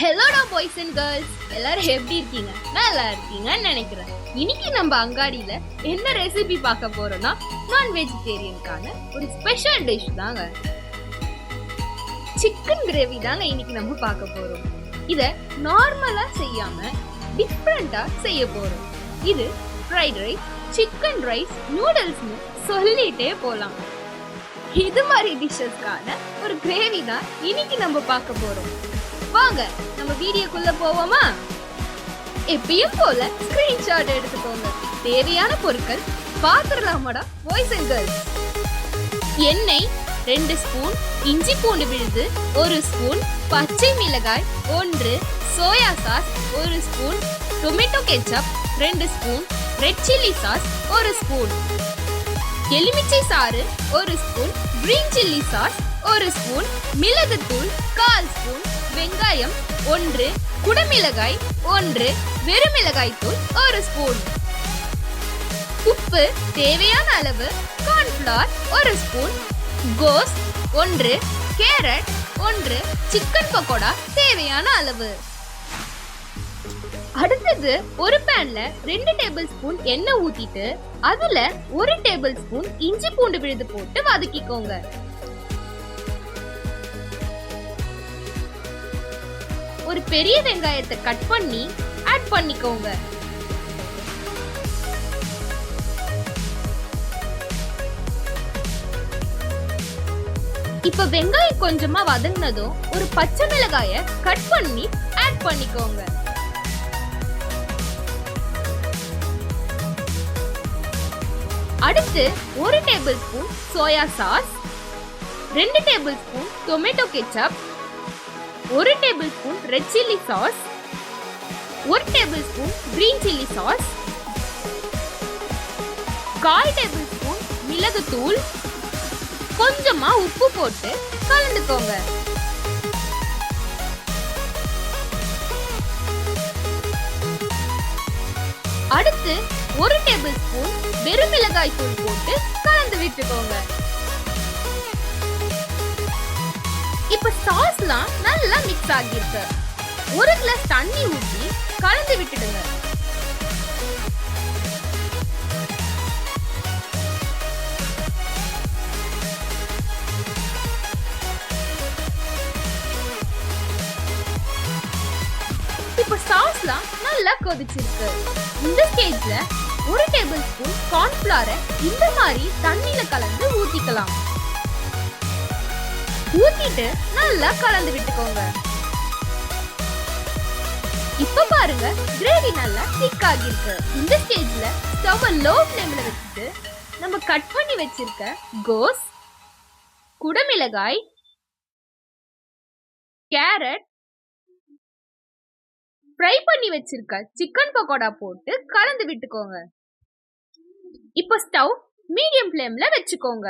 ஹலோடா boys and girls எல்லாரும் எப்படி இருக்கீங்க? நல்லா இருக்கீங்கன்னு நினைக்கிறேன். இன்னைக்கு நம்ம அங்காடியில என்ன ரெசிபி பார்க்க போறோம்னா நான் வெஜிடேரியனுக்கான ஒரு ஸ்பெஷல் டிஷ் தாங்க. சிக்கன் கிரேவி தாங்க இன்னைக்கு நம்ம பார்க்க போறோம். இதை நார்மலா செய்யாம டிஃப்ரெண்டா செய்ய போறோம். இது ஃப்ரைட் ரைஸ் சிக்கன் ரைஸ் நூடுல்ஸ்னு சொல்லிட்டே போலாம். இது மாதிரி டிஷ்ஷஸ்க்கான ஒரு கிரேவி தான் இன்னைக்கு நம்ம பார்க்க போறோம். வாங்க நம்ம வீடியோக்குள்ள போவோமா? எப்பயும் போல ஸ்கிரீன்ஷாட் எடுத்துக்கோங்க. தேவையான பொருட்கள் பாத்திரலாமடா பாய்ஸ் அண்ட் கேர்ள்ஸ் எண்ணெய் ரெண்டு ஸ்பூன் இஞ்சி பூண்டு விழுது ஒரு ஸ்பூன் பச்சை மிளகாய் ஒன்று சோயா சாஸ் ஒரு ஸ்பூன் டொமேட்டோ கெச்சப் ரெண்டு ஸ்பூன் ரெட் சில்லி சாஸ் ஒரு ஸ்பூன் எலுமிச்சை சாறு ஒரு ஸ்பூன் கிரீன் சில்லி சாஸ் ஒரு ஸ்பூன் மிளகுத்தூள் கால் ஸ்பூன் வெங்காயம் ஒன்று குடமிளகாய் ஒன்று வெறுமிளகாய் தூள் ஒரு ஸ்பூன். உப்பு தேவையான அளவு கார்ன்ஃபிளவர் ஒரு ஸ்பூன் கோஸ் ஒன்று கேரட் ஒன்று சிக்கன் பக்கோடா தேவையான அளவு. அடுத்தது ஒரு பேன்ல ரெண்டு டேபிள் ஸ்பூன் எண்ணெய் ஊத்திட்டு அதுல ஒரு டேபிள் ஸ்பூன் இஞ்சி பூண்டு விழுது போட்டு வதக்கிக்கோங்க. ஒரு பெரிய வெங்காயத்தை கட் பண்ணி ஆட் பண்ணிக்கோங்க. இப்ப வெங்காயம் கொஞ்சமா வதங்கினதும் ஒரு பச்சை மிளகாய கட் பண்ணி ஆட் பண்ணிக்கோங்க. அடுத்து ஒரு டேபிள் ஸ்பூன் சோயா சாஸ் ரெண்டு டேபிள் ஸ்பூன் டொமேட்டோ கெச்சப் ஒரு tablespoon red chilli sauce ஒரு tablespoon green chilli sauce கால் டேபிள் ஸ்பூன் மிளகுத்தூள். கொஞ்சமா உப்பு போட்டு கலந்துக்கோங்க. அடுத்து ஒரு டேபிள் ஸ்பூன் வெறும் மிளகாய் தூள் போட்டு கலந்து விட்டுக்கோங்க. இப்ப சாஸ்லாம் நல்லா மிக்ஸ் ஆகியிருக்கு. ஒரு கிளாஸ் தண்ணி ஊற்றி கலந்து விட்டுடுங்க. இப்ப சாஸ்லாம் நல்லா கொதிச்சிருக்கு. இந்த ஸ்டேஜ்ல ஒரு டேபிள் ஸ்பூன் கார்ன்ஃபிளவரை இந்த மாதிரி தண்ணியில கலந்து ஊத்திக்கலாம். ஊத்திட்டு நல்லா கலந்து விட்டுக்கோங்க. இப்ப பாருங்க கிரேவி நல்லா திக் ஆகிருக்கு இந்த ஸ்டேஜ்ல ஸ்டவ் லோ ஃப்ளேம்ல வச்சுட்டு நம்ம கட் பண்ணி வச்சிருக்க கோஸ் குடமிளகாய் கேரட் ஃப்ரை பண்ணி வச்சிருக்க சிக்கன் பக்கோடா போட்டு கலந்து விட்டுக்கோங்க. இப்போ ஸ்டவ் மீடியம் ஃப்ளேம்ல வச்சுக்கோங்க.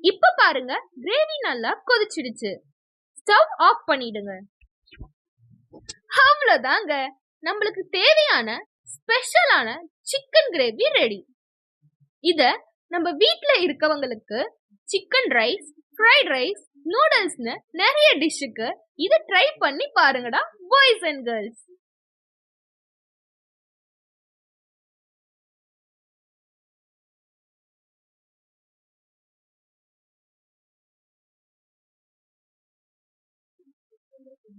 இப்ப பாருங்க கிரேவி நல்லா கொதிச்சிடுச்சு. ஸ்டவ் ஆஃப் பண்ணிடுங்க. அவ்வளவுதாங்க. நம்மளுக்கு தேவையான ஸ்பெஷலான சிக்கன் கிரேவி ரெடி இத நம்ம வீட்ல இருக்கவங்களுக்கு சிக்கன் ரைஸ் ஃப்ரைட் ரைஸ் நூடுல்ஸ்னு நிறைய டிஷ்ஷுக்கு இதை ட்ரை பண்ணி பாருங்கடா boys and girls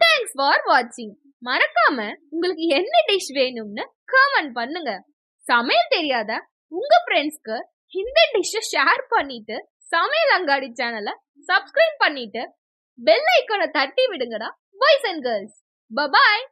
thanks for வாட்சிங் மறக்காம உங்களுக்கு என்ன டிஷ் வேணும்னு கமெண்ட் பண்ணுங்க. சமையல் தெரியாத உங்க ஃப்ரெண்ட்ஸ்க்கு இந்த டிஷ்ஷை ஷேர் பண்ணிட்டு சமையல் அங்காடி சேனலை சப்ஸ்கிரைப் பண்ணிட்டு பெல் ஐக்கனை தட்டி விடுங்கடா பாய்ஸ் அண்ட் கேர்ள்ஸ் பபாய்